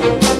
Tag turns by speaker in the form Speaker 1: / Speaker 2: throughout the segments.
Speaker 1: Ne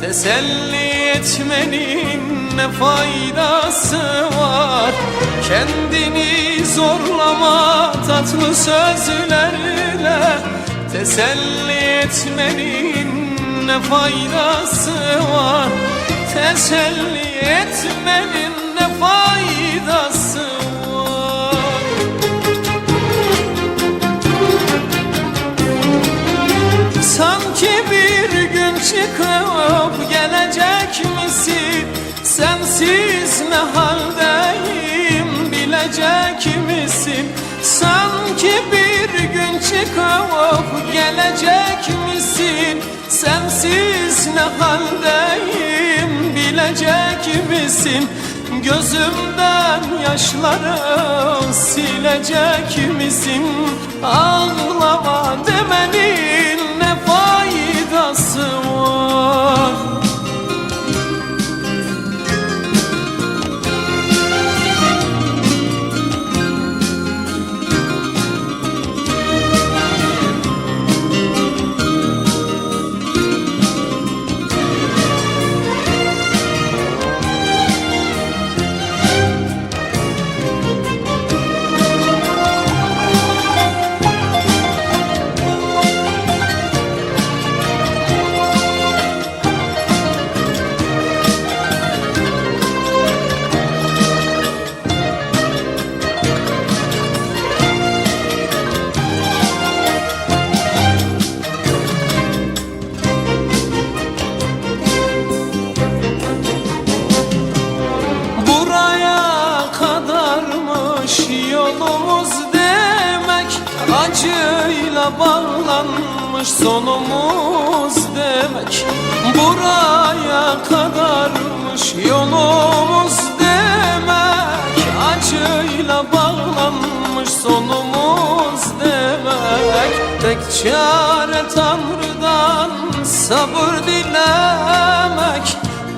Speaker 1: Teselli etmenin ne faydası var? Kendini zorlama tatlı sözlerle. Teselli etmenin ne faydası var? Teselli etmenin haldeyim bilecek misin? Sanki bir gün çıkıp gelecek misin? Sensiz ne haldeyim bilecek misin? Gözümden yaşları silecek misin? Ağlama demenin bağlanmış sonumuz demek. Buraya kadarmış yolumuz demek. Acıyla bağlanmış sonumuz demek. Tek çare Tanrı'dan sabır dilemek.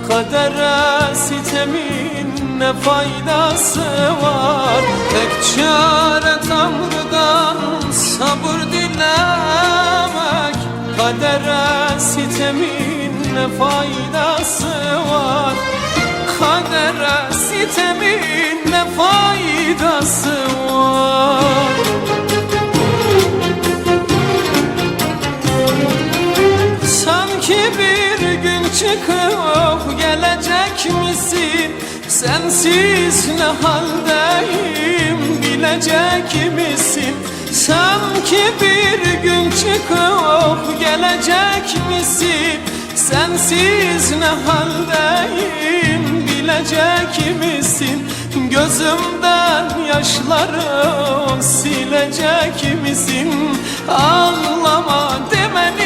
Speaker 1: Kadere sitemin ne faydası var? Tek çare Tanrı'dan sabır Kadere sitemin ne faydası var Kadere sitemin ne faydası var Sanki bir gün çıkıp gelecek misin? Sensiz ne haldeyim bilecek misin? Gelecek misin? Sensiz ne haldeyim bilecek misin? Gözümden yaşları silecek misin? Ağlama demenin